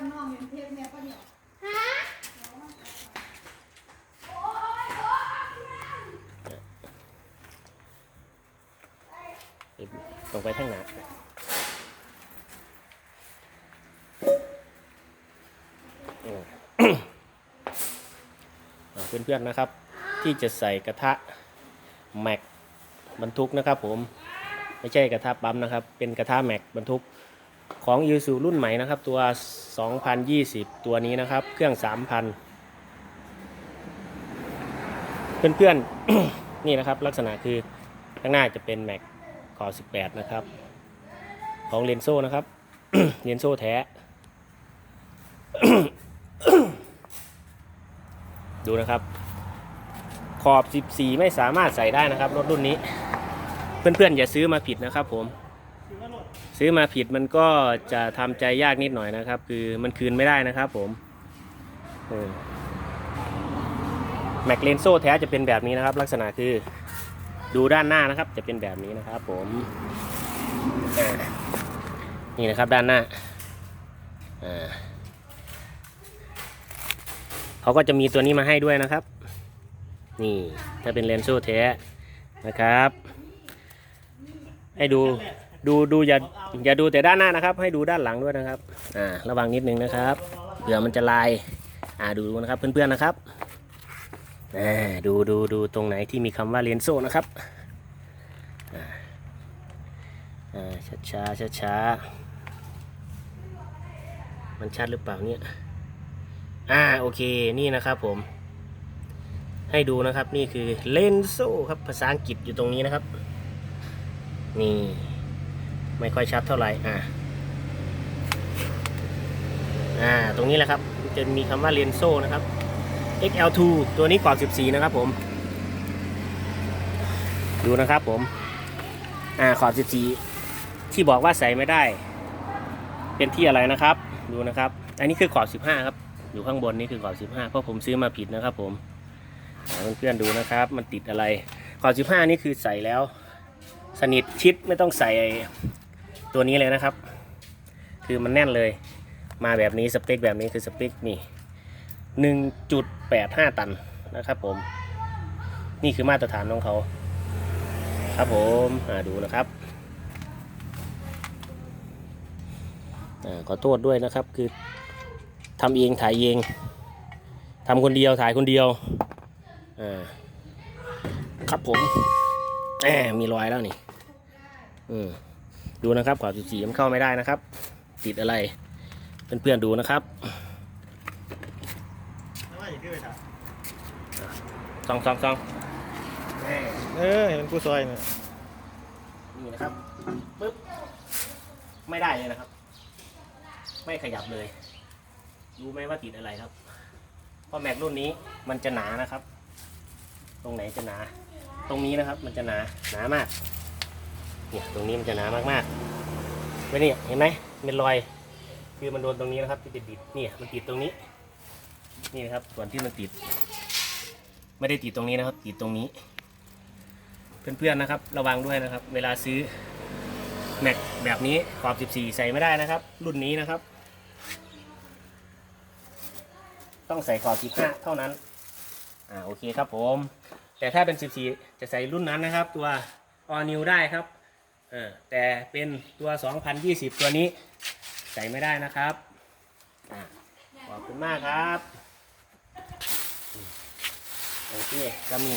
กับน้องอย่เทพเนี่ยปะเนี่ยตรงไปข้างหนาเพื่อนๆนะครับ ที่จะใส่กระทะแม็กบรรทุกนะครับผมไม่ใช่กระทะปั๊มนะครับ เป็นกระทะแม็กบรรทุก ของยูซูรุ่นใหม่นะครับ ตัว 2020 ตัวนี้นะครับ เครื่อง 3,000 เพื่อนๆ นี่นะครับ ลักษณะคือข้างหน้าจะเป็นแม็กคอ18 นะครับ ของเลนโซ่นะครับเลนโซ่แท้ ดูนะครับขอบ 14 ไม่สามารถใส่ได้นะครับ รถรุ่นนี้ เพื่อนๆ อย่าซื้อมาผิดนะครับผม ซื้อมาผิดมันก็จะทำใจยากนิดหน่อยนะครับ คือมันคืนไม่ได้นะครับผมแม็กเลนโซ่แท้จะเป็นแบบนี้นะครับ ลักษณะคือดูด้านหน้านะครับ จะเป็นแบบนี้นะครับ ผมนี่นะครับด้านหน้าอ่าเขาก็จะมีตัวนี้มาให้ด้วยนะครับ นี่ถ้าเป็นเลนโซ่แท้นะครับ ให้ดู ดูดูอย่าอย่าดูแต่ด้านหน้านะครับ ให้ดูด้านหลังด้วยนะครับอ่าระวังนิดนึงนะครับเผื่อมันจะลายอ่าดูนะครับเพื่อนๆนะครับอ่าดูดูดูตรงไหนที่มีคำว่าเลนโซ่นะครับอ่าช้าช้าช้าช้ามันชัดหรือเปล่าเนี่ยอ่าโอเคนี่นะครับผม ให้ดูนะครับนี่คือเลนโซ่ครับภาษาอังกฤษอยู่ตรงนี้นะครับ นี่ ไม่ค่อยชัดเท่าไหร่อ่าอ่าตรงนี้แหละครับจะมีคำว่าเลนโซ่นะครับ XL2 ตัวนี้กรอบ14 นะครับผม ดูนะครับผม อ่าขอบ14 ที่บอกว่าใส่ไม่ได้ เป็นที่อะไรนะครับ ดูนะครับ อันนี้คือขอบ15 ครับ อยู่ข้างบนนี่คือขอบ15 เพราะผมซื้อมาผิดนะครับผมเพื่อนๆดูนะครับ มันติดอะไร ขอบ15 นี่คือใส่แล้ว สนิทชิดไม่ต้องใส่ ตัวนี้เลยนะครับ คือมันแน่นเลย มาแบบนี้สเปคแบบนี้คือสเปคนี่1.85ตันนะครับผม นี่คือมาตรฐานของเขา ครับผมอ่าดูนะครับอาขอโทษด้วยนะครับคือทำเองถ่ายเองทำคนเดียวถ่ายคนเดียวอ่าครับผมแหมมีรอยแล้วนี่ อืม ดูนะครับขอบสีมันเข้าไม่ได้นะครับ ติดอะไรเพื่อนๆดูนะครับซองซองซองแหม่เออเห็นมันกูซอยเนี่ยนี่นะครับปึ๊บไม่ได้เลยนะครับ ไม่ขยับเลยรู้ไหมว่าติดอะไรครับเพราะแม็กรุ่นนี้มันจะหนานะครับ ตรงไหนจะหนา ตรงนี้นะครับ มันจะหนาหนามาก เนี่ยตรงนี้มันจะหนามากๆไว้นี่เห็นไหมเป็นรอย คือมันโดนตรงนี้นะครับที่ติดติดเนี่ยมันติดตรงนี้ นี่นะครับส่วนที่มันติด ไม่ได้ติดตรงนี้นะครับ ติดตรงนี้ เพื่อนๆนะครับ ระวังด้วยนะครับ เวลาซื้อแม็กแบบนี้ขอบ 14 ใส่ไม่ได้นะครับ รุ่นนี้นะครับ ต้องใส่ขอบ 15 เท่านั้น อ่าโอเคครับผม แต่ถ้าเป็น 14 จะใส่รุ่นนั้นนะครับ ตัว all new ได้ครับ เออแต่เป็นตัว 2020 ตัวนี้ใส่ไม่ได้นะครับอ่าขอบคุณมากครับ โอเคก็มี